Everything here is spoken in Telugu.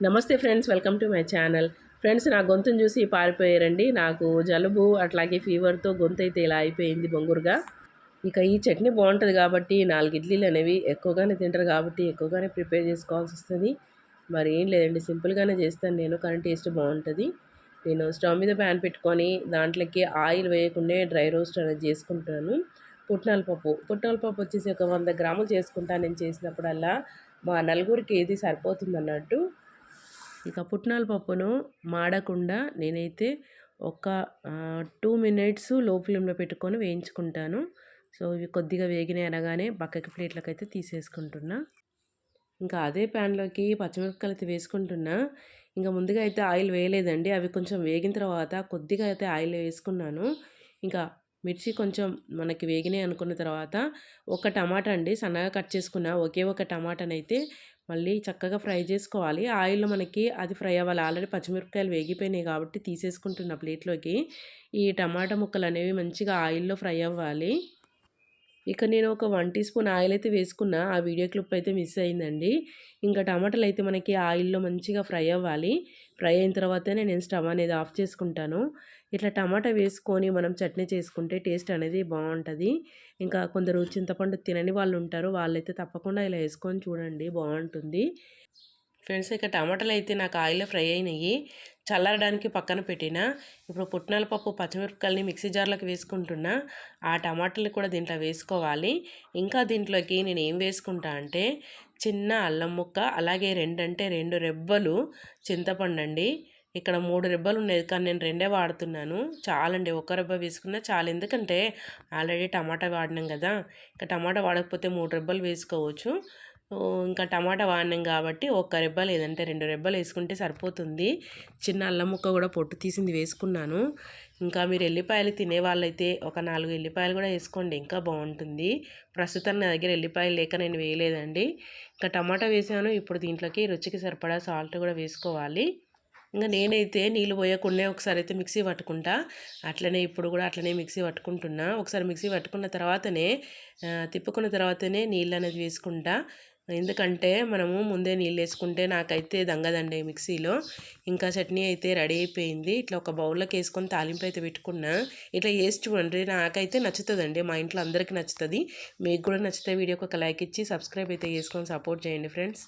నమస్తే friends welcome to my channel. Friends నా గొంతును చూసి పారిపోయారండి. నాకు జలుబు అట్లాగే ఫీవర్తో గొంతు అయితే ఇలా అయిపోయింది బొంగురుగా. ఇక ఈ చట్నీ బాగుంటుంది కాబట్టి నాలుగు ఇడ్లీలు అనేవి ఎక్కువగానే తింటారు కాబట్టి ఎక్కువగానే ప్రిపేర్ చేసుకోవాల్సి వస్తుంది. మరి ఏం లేదండి సింపుల్గానే చేస్తాను నేను కానీ టేస్ట్ బాగుంటుంది. నేను స్టవ్ మీద ప్యాన్ పెట్టుకొని దాంట్లోకి ఆయిల్ వేయకుండా డ్రై రోస్ట్ అనేది చేసుకుంటాను. పుట్నాల పప్పు. పుట్నాల పప్పు వచ్చేసి ఒక వంద గ్రాములు చేసుకుంటాను నేను చేసినప్పుడల్లా మా నలుగురికి ఏది సరిపోతుంది అన్నట్టు ఇక పుట్నాల పప్పును మాడకుండా నేనైతే ఒక టూ మినిట్స్లో ఫ్లేమ్లో పెట్టుకొని వేయించుకుంటాను. సో ఇవి కొద్దిగా వేగినాయి అనగానే పక్కకి ప్లేట్లకు అయితే తీసేసుకుంటున్నా. ఇంకా అదే ప్యాన్లోకి పచ్చిమిరపకాయలు అయితే వేసుకుంటున్నా. ఇంకా ముందుగా అయితే ఆయిల్ వేయలేదండి. అవి కొంచెం వేగిన తర్వాత కొద్దిగా అయితే ఆయిల్ వేసుకున్నాను. ఇంకా మిర్చి కొంచెం మనకి వేగినాయి అనుకున్న తర్వాత ఒక టమాటా అండి సన్నగా కట్ చేసుకున్న ఒకే ఒక టమాటానైతే మళ్ళీ చక్కగా ఫ్రై చేసుకోవాలి. ఆయిల్లో మనకి అది ఫ్రై అవ్వాలి. ఆల్రెడీ పచ్చిమిరపకాయలు వేగిపోయినాయి కాబట్టి తీసేసుకుంటున్న ప్లేట్లోకి. ఈ టమాటా ముక్కలు అనేవి మంచిగా ఆయిల్లో ఫ్రై అవ్వాలి. ఇక నేను ఒక వన్ టీ స్పూన్ ఆయిల్ అయితే వేసుకున్నా ఆ వీడియో క్లిప్ అయితే మిస్ అయిందండి. ఇంకా టమాటాలు అయితే మనకి ఆయిల్లో మంచిగా ఫ్రై అవ్వాలి. ఫ్రై అయిన తర్వాతనే నేను స్టవ్ అనేది ఆఫ్ చేసుకుంటాను. ఇట్లా టమాటా వేసుకొని మనం చట్నీ చేసుకుంటే టేస్ట్ అనేది బాగుంటుంది. ఇంకా కొందరు చింతపండు తినని వాళ్ళు ఉంటారు వాళ్ళైతే తప్పకుండా ఇలా వేసుకొని చూడండి బాగుంటుంది. ఫ్రెండ్స్ ఇక టమాటాలు అయితే నాకు ఆయిల్లో ఫ్రై అయినాయి. చల్లారడానికి పక్కన పెట్టిన ఇప్పుడు పుట్నాల పప్పు పచ్చిమిరపకాయలని మిక్సీ జార్లోకి వేసుకుంటున్నా ఆ టమాటాలు కూడా దీంట్లో వేసుకోవాలి. ఇంకా దీంట్లోకి నేను ఏం వేసుకుంటా అంటే చిన్న అల్లం ముక్క అలాగే రెండంటే రెండు రెబ్బలు చింతపండు అండి ఇక్కడ మూడు రెబ్బలు ఉన్నాయి కానీ నేను రెండే వాడుతున్నాను. చాలండి ఒక రెబ్బ వేసుకున్నా చాలు. ఎందుకంటే ఆల్రెడీ టమాటా వాడినాం కదా ఇంకా టమాటా వాడకపోతే మూడు రెబ్బలు వేసుకోవచ్చు. ఇంకా టమాటా వాడినాం కాబట్టి ఒక్క రెబ్బ లేదంటే రెండు రెబ్బలు వేసుకుంటే సరిపోతుంది. చిన్న అల్లం ముక్క కూడా పొట్టు తీసింది వేసుకున్నాను. ఇంకా మీరు ఎల్లిపాయలు తినే వాళ్ళైతే ఒక నాలుగు ఎల్లిపాయలు కూడా వేసుకోండి ఇంకా బాగుంటుంది. ప్రస్తుతం నా దగ్గర ఎల్లిపాయలు లేక నేను వేయలేదండి. ఇంకా టమాటా వేసాను ఇప్పుడు దీంట్లోకి రుచికి సరిపడా సాల్ట్ కూడా వేసుకోవాలి. ఇంకా నేనైతే నీళ్ళు పోయకుండా ఒకసారి అయితే మిక్సీ పట్టుకుంటా. అట్లనే ఇప్పుడు కూడా అట్లనే మిక్సీ పట్టుకుంటున్నా. ఒకసారి మిక్సీ పట్టుకున్న తర్వాతనే తిప్పుకున్న తర్వాతనే నీళ్ళు అనేది వేసుకుంటా. ఎందుకంటే మనము ముందే నీళ్ళు వేసుకుంటే నాకైతే దంగదండి మిక్సీలో. ఇంకా చట్నీ అయితే రెడీ అయిపోయింది. ఇట్లా ఒక బౌల్లోకి వేసుకొని తాలింపు అయితే పెట్టుకున్నా. ఇట్లా వేసి చూడండి నాకైతే నచ్చుతుందండి. మా ఇంట్లో అందరికీ నచ్చుతుంది. మీకు కూడా నచ్చితే వీడియోకి ఒక లైక్ ఇచ్చి సబ్స్క్రైబ్ అయితే చేసుకొని సపోర్ట్ చేయండి ఫ్రెండ్స్.